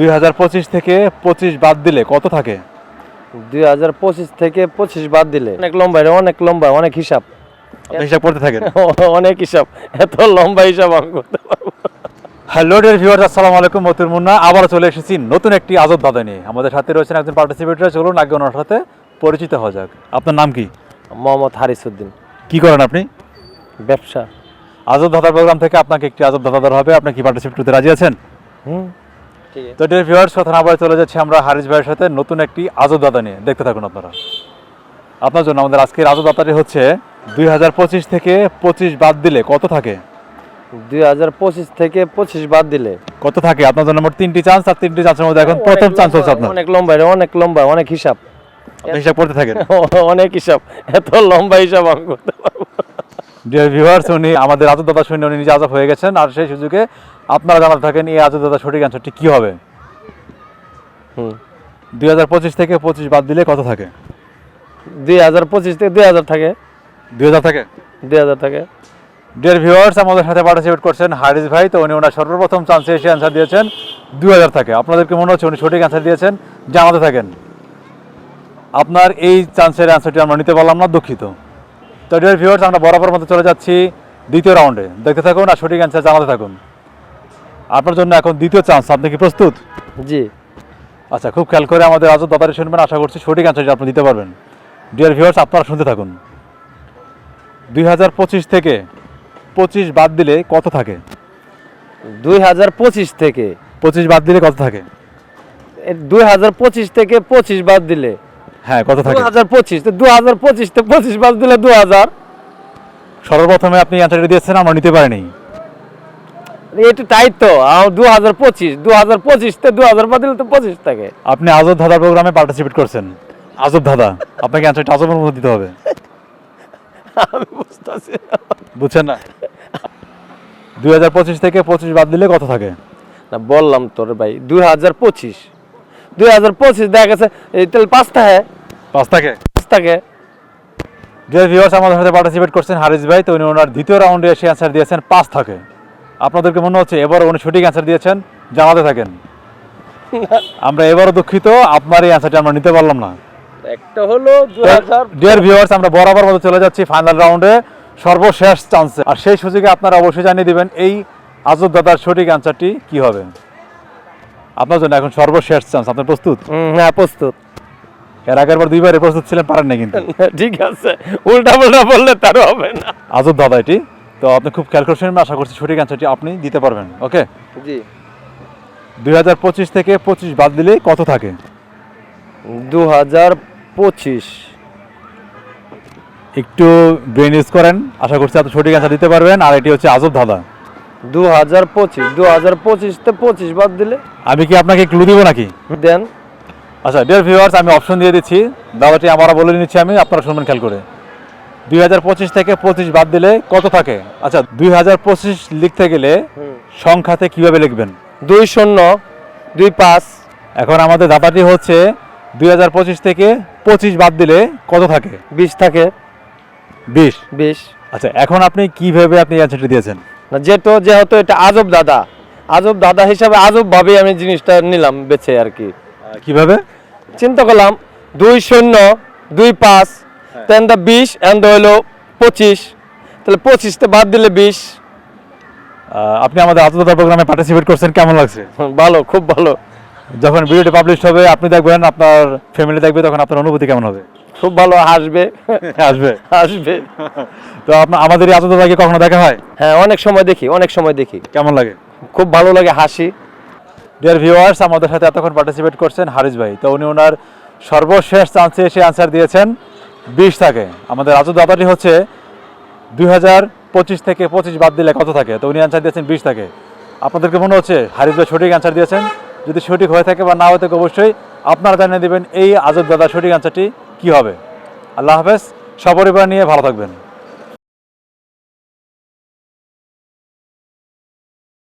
দুই হাজার পঁচিশ থেকে পঁচিশ বাদ দিলে কত থাকে? দুই হাজার পঁচিশ থেকে পঁচিশ বাদ দিলে। অনেক লম্বা এটা অনেক লম্বা অনেক হিসাব। হিসাব করতে থাকেন? অনেক হিসাব। এত লম্বা হিসাব আমি করতে পারব হ্যালো ডিয়ার ভিউয়ার্স আসসালামু আলাইকুম মতুর মুন্না। আবারও চলে এসেছি নতুন একটি আজব দাদা নিয়ে। আমাদের সাথে রয়েছেন একজন পার্টিসিপেটর চলুন আগে ওনার সাথে পরিচিত হওয়া যাক। আপনার নাম কি? মোহাম্মদ হারিসুদ্দিন কি করেন আপনি? ব্যবসা। আজব দাদার প্রোগ্রাম থেকে আপনাকে একটি আজব দাদা দেওয়া হবে। আপনি কি পার্টিসিপেট করতে রাজি আছেন? হুম। তো ডিয়ার ভিউয়ার্স কথা না বলে চলে যাচ্ছি আমরা হারিস ভাইয়ের সাথে নতুন একটি আজব দাদা নিয়ে। দেখতে থাকুন আপনারা। আপনার জন্য আমাদের আজকের আজব দাদাটি হচ্ছে দুই থেকে পঁচিশ বাদ দিলে কত থাকে? দুই হাজার পঁচিশ থেকে পঁচিশ বাদ দিলে। কত থাকে? আপনার জন্য মোট তিনটি চান্স আর তিনটি চান্সের মধ্যে এখন প্রথম চান্স হচ্ছে আপনার। অনেক লম্বা অনেক লম্বা অনেক হিসাব। হিসাব করতে থাকেন। অনেক হিসাব। এত লম্বা হিসাব আমি করতে পারব। ডিয়ার ভিউয়ার্স উনি আমাদের আজব দাদা শুনে উনি নিজে আজব হয়ে গেছেন। আর সেই সুযোগে আপনারা জানাতে থাকেন এই আজব দাদা সঠিক অ্যান্সারটি কী হবে? দুই হাজার পঁচিশ থেকে পঁচিশ বাদ দিলে কত থাকে? দুই হাজার পঁচিশ থেকে দুই হাজার থাকে। দুই হাজার থাকে? দুই হাজার থাকে। ডিয়ার ভিউয়ার্স আমাদের সাথে পার্টিসিপেট করছেন হারিস ভাই। তো উনি ওনার সর্বপ্রথম চান্সে এসে অ্যান্সার দিয়েছেন দুই হাজার থাকে। আপনাদেরকে মনে হচ্ছে উনি সঠিক অ্যান্সার দিয়েছেন জানাতে থাকেন। আপনার এই চান্সের অ্যান্সারটি আমরা নিতে পারলাম না দুঃখিত। তো ডিয়ার ভিউয়ার্স আমরা বরাবর মতো চলে যাচ্ছি দ্বিতীয় রাউন্ডে দেখতে থাকুন আর সঠিক অ্যান্সার জানাতে থাকুন। আপনার জন্য এখন দ্বিতীয় চান্স আপনি কি প্রস্তুত? জি। আচ্ছা খুব খেয়াল করে আমাদের আজও দাদারি শুনবেন। আশা করছি সঠিক অ্যান্সারটি আপনি দিতে পারবেন। ডিয়ার ভিউয়ার্স আপনারা শুনতে থাকুন। দুই হাজার পঁচিশ থেকে পঁচিশ বাদ দিলে কত থাকে? দুই হাজার পঁচিশ থেকে। পঁচিশ বাদ দিলে কত থাকে? দুই হাজার পঁচিশ থেকে পঁচিশ বাদ দিলে। হ্যাঁ কত দু থাকে। হাজার পঁচিশ দু হাজার পঁচিশ থেকে পঁচিশ বাদ দিলে দু হাজার সর্বপ্রথমে আপনি অ্যান্সারটি দিয়েছেন আমরা নিতে পারিনি। একটু টাইট তো। দু হাজার পঁচিশ দু হাজার পঁচিশ থেকে দু হাজার বাদ দিলে তো পঁচিশ থাকে। আপনি আজব ধাঁধা প্রোগ্রামে পার্টিসিপেট করছেন। আজব ধাঁধা। আপনাকে অ্যান্সারটা আজবের মধ্যে দিতে হবে। আমি বুঝতেছি বুঝছেন না? দুই হাজার পঁচিশ থেকে পঁচিশ বাদ দিলে কত থাকে। না বললাম তোর ভাই দুই হাজার পঁচিশ। দুই হাজার পঁচিশ দেখা গেছে এই পাঁচ থাকে পাঁচ থাকে পাঁচ থাকে যে ভিউয়ার্স আমাদের সাথে পার্টিসিপেট করছেন হারিস ভাই তো উনি ওনার দ্বিতীয় রাউন্ডে এসে অ্যান্সার দিয়েছেন পাঁচ থাকে আপনাদেরকে মনে হচ্ছে এবার উনি সঠিক অ্যান্সার দিয়েছেন? জানাতে থাকেন। আমরা এবারও দুঃখিত আপনার এই অ্যান্সারটি আমরা নিতে পারলাম না। একটা হলো ডিয়ার ভিউয়ার্স আমরা বরাবর মতো চলে যাচ্ছি ফাইনাল রাউন্ডে সর্বশেষ চান্সে আর সেই সুযোগে আপনারা অবশ্যই জানিয়ে দিবেন এই আজব দাদার সঠিক অ্যান্সারটি কি হবে। আপনার জন্য এখন সর্বশেষ চান্স আপনার প্রস্তুত? হ্যাঁ প্রস্তুত। এর আগের বার দুইবারে প্রস্তুত ছিলেন পারেন না কিন্তু। ঠিক আছে উল্টা পাল্টা বললে তার হবে না। আজব দাদা এটি। তো আপনি খুব খেয়াল করছেন আশা করছি সঠিক অ্যান্সারটি আপনি দিতে পারবেন ওকে জি। দুই হাজার পঁচিশ থেকে পঁচিশ বাদ দিলে কত থাকে? দু হাজার পঁচিশ। একটু ব্রেন ইউজ করেন আশা করছি আপনি সঠিক অ্যান্সার দিতে পারবেন আর এটি হচ্ছে আজব দাদা। দু হাজার পঁচিশ দু হাজার পঁচিশ থেকে পঁচিশ বাদ দিলে? আমি কি আপনাকে ক্লু দিব নাকি? দেন। আচ্ছা ডিয়ার ভিউয়ার্স আমি অপশন দিয়ে দিচ্ছি। দাদাটি আমরা বলে নিচ্ছি আমি আপনারা শুনবেন খেয়াল করে। দুই হাজার পঁচিশ থেকে পঁচিশ বাদ দিলে কত থাকে? আচ্ছা দুই হাজার পঁচিশ লিখতে গেলে সংখ্যাতে কীভাবে লিখবেন? দুই শূন্য দুই পাঁচ। এখন আমাদের দাদাটি হচ্ছে দুই হাজার পঁচিশ থেকে পঁচিশ বাদ দিলে কত থাকে? বিশ থাকে। বিশ। বিশ। আচ্ছা এখন আপনি কীভাবে আপনি অ্যান্সারটি দিয়েছেন? না যেহেতু যেহেতু এটা আজব দাদা। আজব দাদা হিসাবে আজব ভাবে আমি জিনিসটা নিলাম বেছে আর কি। কীভাবে? চিন্তা করলাম দুই শূন্য দুই পাঁচ তেন দা বিশ এন্ড হইল পঁচিশ। তাহলে পঁচিশতে বাদ দিলে বিশ। আপনি আমাদের আত্মদাতা প্রোগ্রামে পার্টিসিপেট করছেন কেমন লাগছে? ভালো খুব ভালো। যখন ভিডিওটি পাবলিশ হবে আপনি দেখবেন আপনার ফ্যামিলি দেখবে তখন আপনার অনুভূতি কেমন হবে? খুব ভালো হাসবে। আসবে হাসবে। তো আপনার আমাদের এই আত্মদাতাকে কখনো দেখা হয়? হ্যাঁ অনেক সময় দেখি অনেক সময় দেখি। কেমন লাগে? খুব ভালো লাগে হাসি। ডিয়ার ভিউয়ার্স আমাদের সাথে এতক্ষণ পার্টিসিপেট করছেন হারিস ভাই। তো উনি ওনার সর্বশেষ চান্সে এসে আনসার দিয়েছেন বিশ থাকে। আমাদের আজব দাদাটি হচ্ছে দুই হাজার পঁচিশ থেকে পঁচিশ বাদ দিলে কত থাকে? তো উনি অ্যান্সার দিয়েছেন বিশ থাকে। আপনাদেরকে মনে হচ্ছে হারিস ভাই সঠিক অ্যান্সার দিয়েছেন? যদি সঠিক হয়ে থাকে বা না হয়ে থাকে অবশ্যই আপনারা জানিয়ে দেবেন এই আজব দাদা সঠিক অ্যান্সারটি কী হবে? আল্লাহ হাফেজ সপরিবার নিয়ে ভালো থাকবেন।